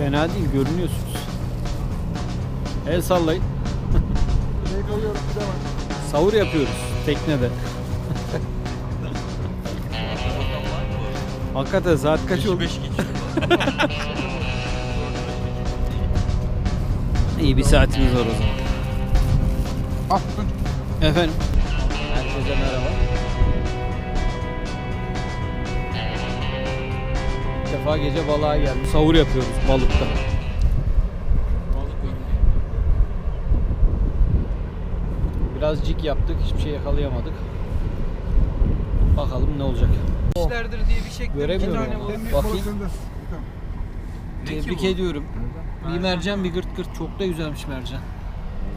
Fena değil görünüyorsunuz. El sallayın. Savur yapıyoruz teknede. Hakikaten saat kaç oldu? 5 geçiyor. İyi bir saatimiz var o zaman. Efendim. Herkese merhaba. İlk defa gece balığa geldim. Savur yapıyoruz balıkta. Biraz cik yaptık. Hiçbir şey yakalayamadık. Bakalım ne olacak. İşlerdir diye bir şey Göremiyorum balık. Bir Bakayım. Tebrik ediyorum. Bir mercan bir gırt gırt. Çok da güzelmiş mercan.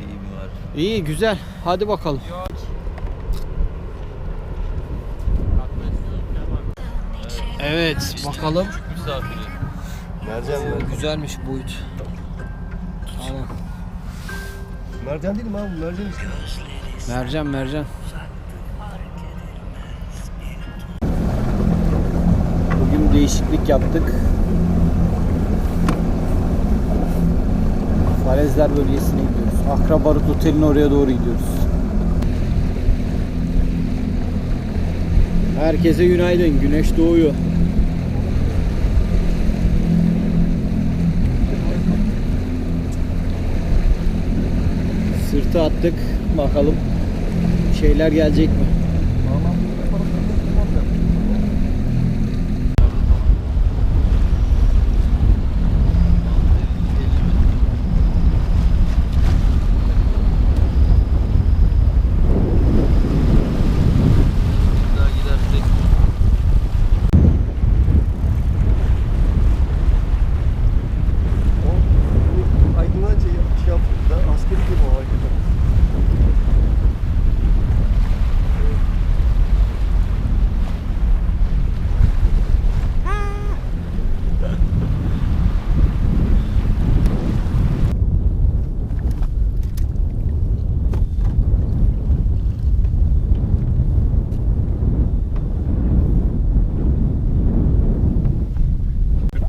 İyi mi var? İyi güzel. Hadi bakalım. Evet bakalım. Misafiri. Mercan Oo, güzelmiş boyut. Tamam. Mercan değil mi abi? Mercan işte. Mercan mercan. Bugün değişiklik yaptık. Falezler bölgesine gidiyoruz. Akra Barut Oteli'nin oraya doğru gidiyoruz. Herkese günaydın. Güneş doğuyor. Attık. Bakalım şeyler gelecek mi? Daha gidersek. O aydınlanca yap- şey yaptık da askeri gibi o hakikaten.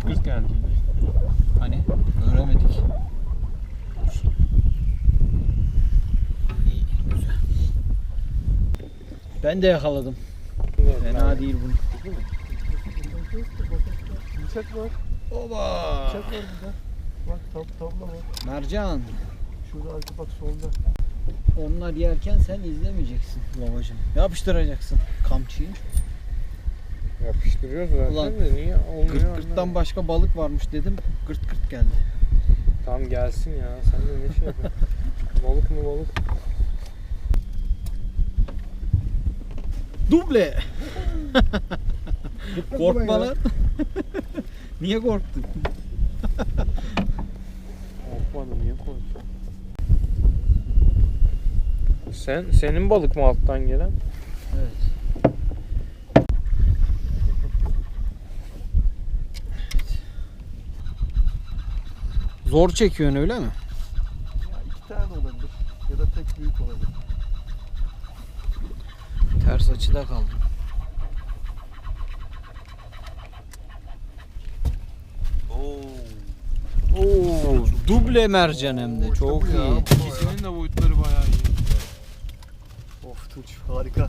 Kız geldi. Hani göremedik. İyi, güzel. Ben de yakaladım. Fena değil bunu. Bıçak var. Oba! Bıçak var burada. Bak tab tabla var. Mercan. Şurada arka bak solda. Onlar yerken sen izlemeyeceksin babacığım. Yapıştıracaksın kamçıyı. Yapıştırıyoruz zaten Ulan, de niye olmuyor? Gırt gırttan başka balık varmış dedim. Gırt gırt geldi. Tamam gelsin ya sen de ne şey yapıyorsun? balık mı balık? Duble! Korkma lan. Niye korktun? Korkmadım niye korkuyorsun? Sen, senin balık mı alttan gelen? Evet. Zor çekiyorsun öyle mi? Ya iki tane de olabilir. Ya da tek büyük olabilir. Ters açıda kaldım. Oo. Oo, duble mercan hem de işte çok ya. iyi. İkisinin de boyutları bayağı iyi. Of Tunç harika.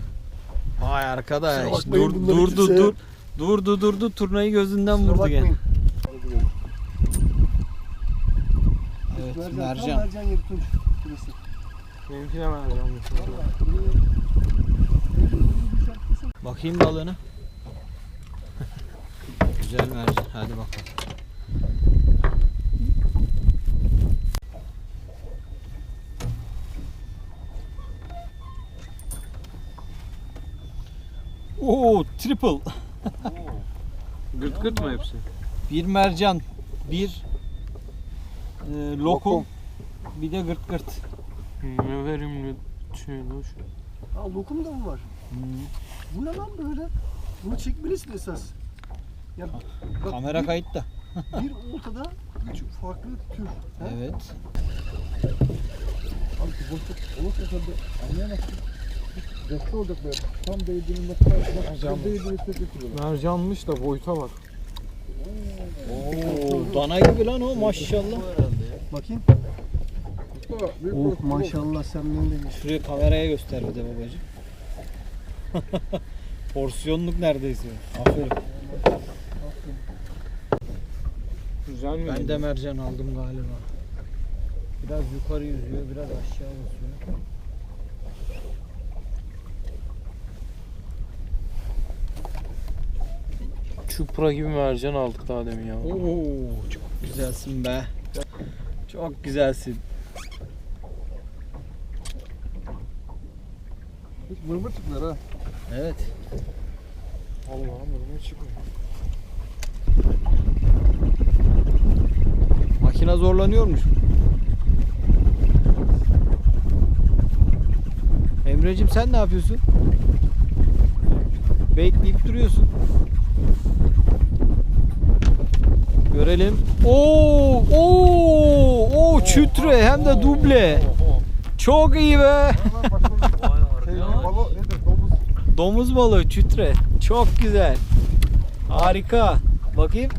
Vay arkadaş. Kusura bakmayın Dur, bunları durdu kimseye- dur. Durdu durdu turnayı gözünden Kusura vurdu gene. Evet Mercan, mercan. mercan yeri Tunç. Benimki de mercanmış. Bakayım balığına. Güzel mercan. Hadi bakalım. Oo, triple. Gırt gırt mı hepsi? Bir mercan, bir e, lokum, bir de gırt gırt. Ne verimli şey. Aa lokum da mı var? Bu ne lan böyle? Bunu çekmelisin esas. Ya bak, Kamera kayıtta. bir, bir oltada üç farklı tür. Ha? Evet. Abi bu boşluk olursa tabii anlayamazsın. Defter olacak böyle. Tam nokta. Değdiğini hissettirtir böyle. Mercanmış da boyuta bak. Oo, dana gibi lan o maşallah. Bakayım. Oh maşallah sen benim de. Şuraya kameraya göster bir de babacığım. Porsiyonluk neredeyse. Aferin. Güzel mi? Ben de mercan aldım galiba. Biraz yukarı yüzüyor, biraz aşağı basıyor. Çupra gibi mercan aldık daha demin ya. Oo, çok güzelsin be. Çok güzelsin. Hiç mırmır çıktılar ha. Evet. Allah'ım bunu çıkmıyor. Makine zorlanıyormuş. Emre'cim sen ne yapıyorsun? Bekleyip duruyorsun. Görelim. Oo, oo, oo çütre hem de duble. Çok iyi be. Vay Şey, arkadaş. balo nedir? Domuz. Balığı çütre. Çok güzel. Harika. Bakayım.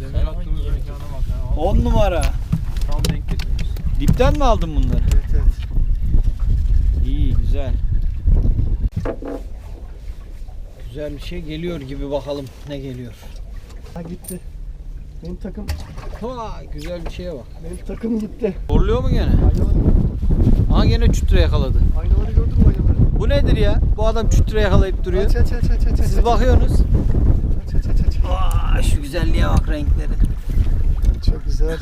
Demin attığımız mekana bak ya. 10 numara. Tam denk getirmiş. Dipten mi aldın bunları? Evet evet. İyi güzel. Güzel bir şey geliyor gibi bakalım ne geliyor. Ha gitti. Benim takım, Vay güzel bir şeye bak. benim takım gitti. Zorluyor mu gene? Aynaları, Aha gene çütre yakaladı. aynaları gördün mü? Bu nedir ya? Bu adam çütre yakalayıp duruyor. Aç aç aç aç aç. Siz aç. bakıyorsunuz. Aç aç aç aç. Vay şu güzelliğe bak renkleri. Çok güzel.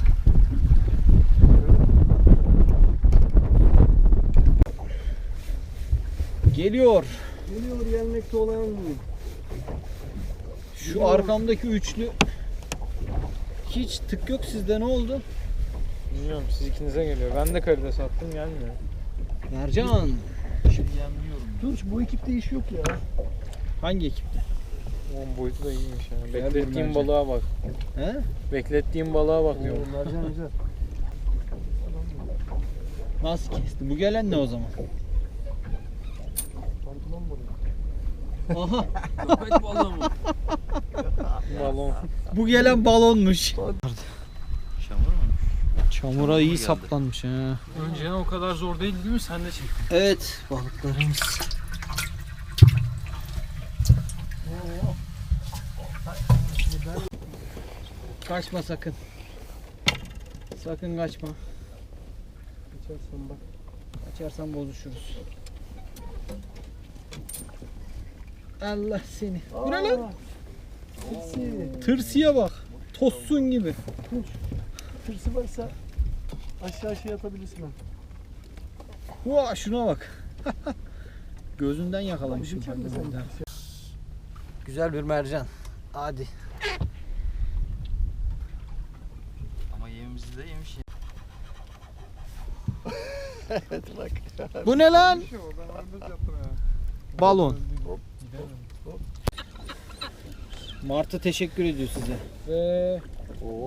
Geliyor. Geliyor gelmekte olan Şu arkamdaki üçlü. Hiç tık yok sizde ne oldu? Bilmiyorum siz ikinize geliyor. Ben de karides attım gelmiyor. Mercan. Tunç bu ekipte iş yok ya. Hangi ekipte? Onun boyutu da iyiymiş ya. Güzel bir Beklettiğim mercan. balığa bak. He? Beklettiğim balığa bak diyorum. Oo, mercan güzel. Nasıl kesti? Bu gelen ne o zaman? Pantolon mu? Aha. Köpek balığı mı? Balon. Bu gelen balonmuş. Çamura iyi geldi. saplanmış ha. Önceden o kadar zor değil değil mi? Sen de çek. Evet balıklarımız. Kaçma sakın. Sakın kaçma. Geçersen bak. Kaçarsan bozuşuruz. Allah seni. Bu ne lan? Tırsıya bak. Tossun gibi. Tırsı varsa aşağı şey atabilirsin. Hua şuna bak. Gözünden yakalamışım. Sen? burada. Güzel bir mercan. Hadi. Ama yemimizi de yemiş. Evet bak. Bu ne lan? Balon. Martı teşekkür ediyor size. Ve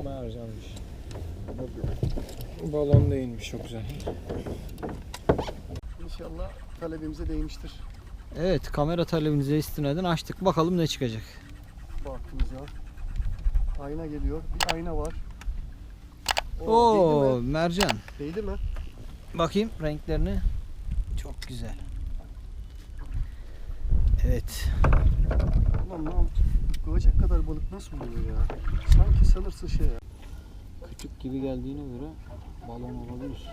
mercanmış. Balon değilmiş çok güzel. İnşallah talebimize değmiştir. Evet kamera talebinize istinaden açtık. Bakalım ne çıkacak. Baktığımızda. Ayna geliyor. Bir ayna var. Oo Değdi mi? mercan. Değdi mi? Bakayım renklerini. Çok güzel. Evet. Ulan ne yaptın? Kıvacak kadar balık nasıl oluyor ya? Sanki sanırsın şey ya. Küçük gibi geldiğine göre balon olabilir.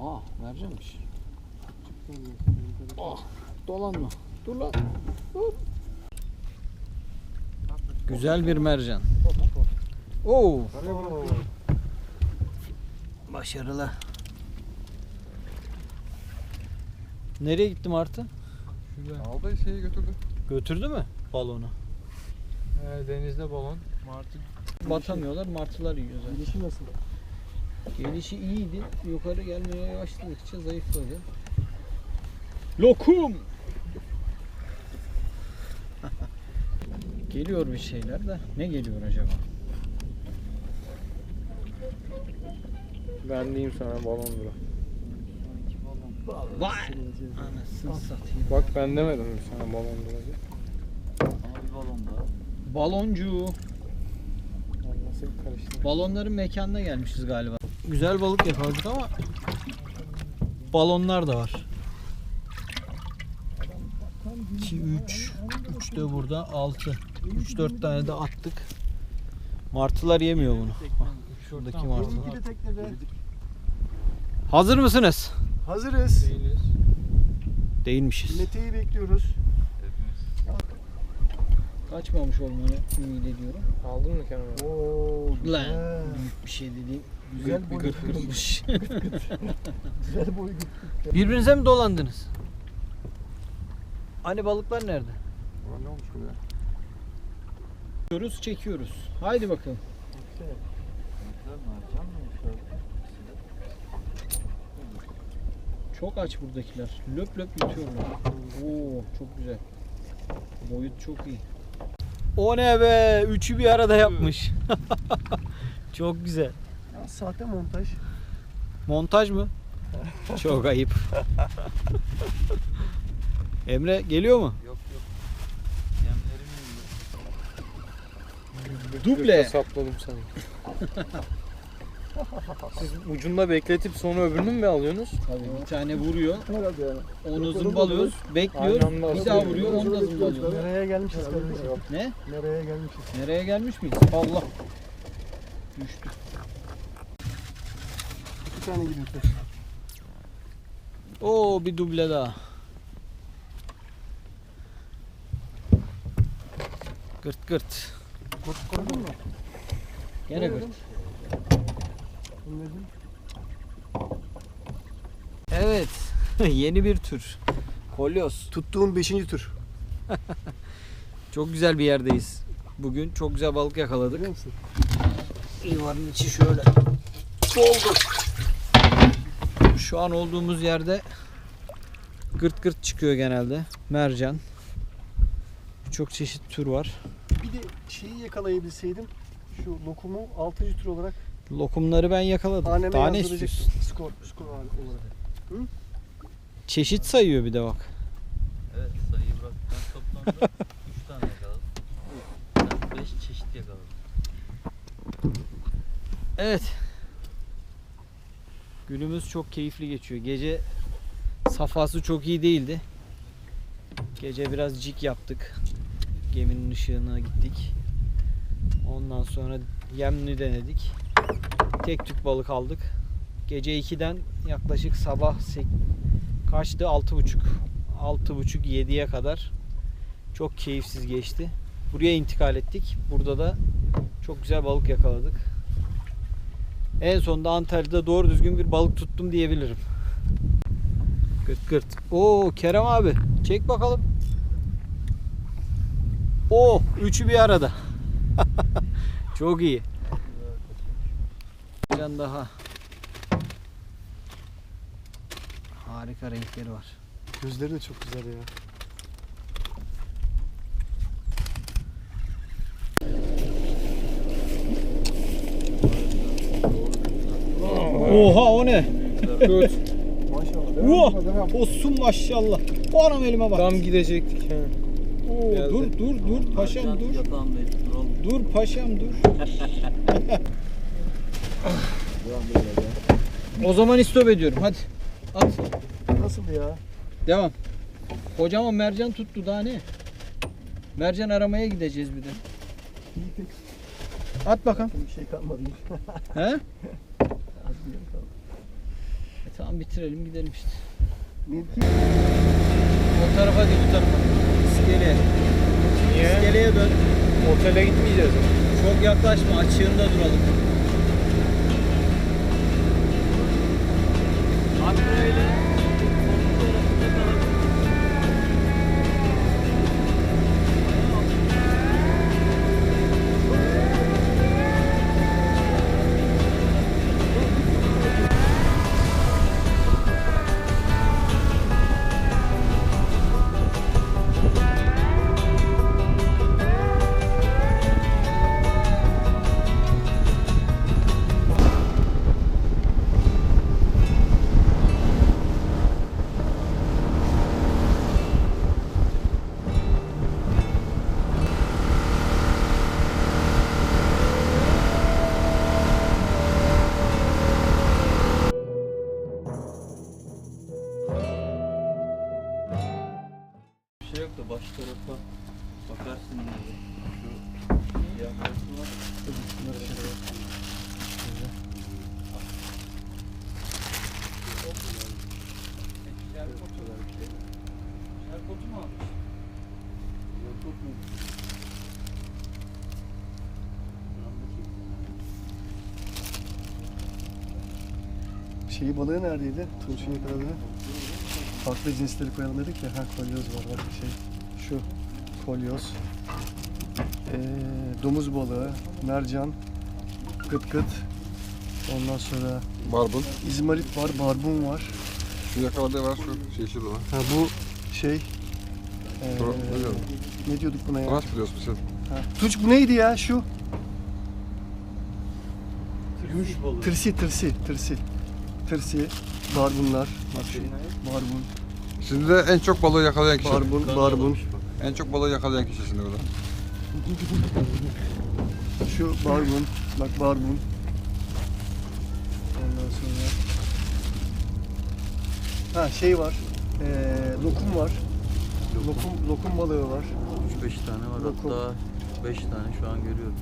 Aa mercanmış. Ah dolanma. Dur lan. Dur. Güzel bir mercan. Oo Oo. başarılı. Nereye gitti Martı? Aldı şeyi götürdü. Götürdü mü balonu? Ee, denizde balon. Martı Batamıyorlar, martılar yiyor zaten. Gelişi nasıl? Gelişi iyiydi. Yukarı gelmeye başladıkça zayıfladı. Lokum! geliyor bir şeyler de. Ne geliyor acaba? Ben diyeyim sana balon bura. Vay! Anasını satayım. Bak ben demedim mi sana balon bura bir balon daha. Baloncu. Karıştı? Balonların mekanına gelmişiz galiba. Güzel balık yakaladık ama balonlar da var. 2, 3, 3 de burada, 6. 3-4 tane de attık. Martılar yemiyor bunu. Bak, Şuradaki martılar. Hazır mısınız? Hazırız. Değilmişiz. Mete'yi bekliyoruz. Kaçmamış olmanı ümit ediyorum. Aldın mı kenara? Oo, Lan. güzel. Bir şey dediğim Güzel büyük boy gırt kırılmış. Güzel boy gitti. Birbirinize mi dolandınız? Hani balıklar nerede? Ulan ne olmuş bu ya? Çekiyoruz, çekiyoruz. Haydi bakalım. Çok aç buradakiler. Löp löp yutuyorlar. Oo, çok güzel. Boyut çok iyi. O ne be? Üçü bir arada yapmış. çok güzel. Ya, sahte montaj. Montaj mı? çok ayıp. Emre geliyor mu? Yok yok. Yemlerim. Duble. Sapladım seni. Siz ucunda bekletip sonra öbürünü mü alıyorsunuz? Tabii bir tane vuruyor. Onu zımbalıyoruz. Bekliyor. Bir daha vuruyor. Onu da zımbalıyor. Nereye gelmişiz kardeşim? Ne? Nereye gelmişiz? Nereye gelmiş miyiz? Allah. Düştü. İki tane gidiyor. Oo bir duble daha. Gırt gırt. Kurt koydun mu? Gene gırt. Anladım. Evet. Yeni bir tür. Kolyoz. Tuttuğum beşinci tür. Çok güzel bir yerdeyiz. Bugün çok güzel balık yakaladık. Biliyor musun? İvarın içi şöyle doldu. Şu an olduğumuz yerde gırt gırt çıkıyor genelde. Mercan. Çok çeşit tür var. Bir de şeyi yakalayabilseydim şu lokumu altıncı tür olarak Lokumları ben yakaladım. haneme Daha ne yazdıracaktım. istiyorsun? Skor, skor olarak. Çeşit sayıyor bir de bak. Evet sayıyı bırak. Ben toplamda 3 tane yakaladım. Sen 5 çeşit yakaladın. Evet. Günümüz çok keyifli geçiyor. Gece safhası çok iyi değildi. Gece biraz cik yaptık. Geminin ışığına gittik. Ondan sonra yemli denedik. Tek tük balık aldık. Gece 2'den yaklaşık sabah kaçtı? 6.30. 6.30 7'ye kadar çok keyifsiz geçti. Buraya intikal ettik. Burada da çok güzel balık yakaladık. En sonunda Antalya'da doğru düzgün bir balık tuttum diyebilirim. Gırt gırt. Oo Kerem abi çek bakalım. Oo üçü bir arada. Çok iyi. Tane daha. Harika renkleri var. Gözleri de çok güzel ya. Oha o ne? Tut. Maşallah. Devam. Olsun maşallah. O anam elime bak. Tam gidecektik. He. Oo, Geldi. dur dur dur paşam dur. Dur paşam dur. o zaman istop ediyorum. Hadi. At. Nasıl ya? Devam. Kocaman mercan tuttu daha ne? Mercan aramaya gideceğiz bir de. At bakalım. bir şey kalmadı. He? E tamam bitirelim gidelim işte. O tarafa değil bu tarafa. İskeleye. Niye? İskeleye dön. Otele gitmeyeceğiz. Çok yaklaşma açığında duralım. Şerkotu mu almış? Şeyi balığı neredeydi? Tunç'un yakaladığı. Farklı cinsleri koyalım dedik ya. Ha kolyoz var bak bir şey. Şu kolyoz. Ee, domuz balığı, mercan, gıt gıt. Ondan sonra Barbun. izmarit var, barbun var. Şu yakaladığı var şu yeşil olan. Ha bu şey ee, Dur, ne diyorduk buna ya? Tıraş biliyorsun sen. Ha. Tunç bu neydi ya şu? Gümüş balığı. Tırsi, tırsi, tırsi. Tırsi, barbunlar. Bak şu, barbun, Şimdi de en çok balığı yakalayan kişi. barbun, barbun. En çok balığı yakalayan kişi şimdi burada. Şu barbun, bak barbun. Ha şey var, ee, lokum var. Lokum, lokum balığı var. 3-5 tane var Lokum. hatta 5 tane şu an görüyorum.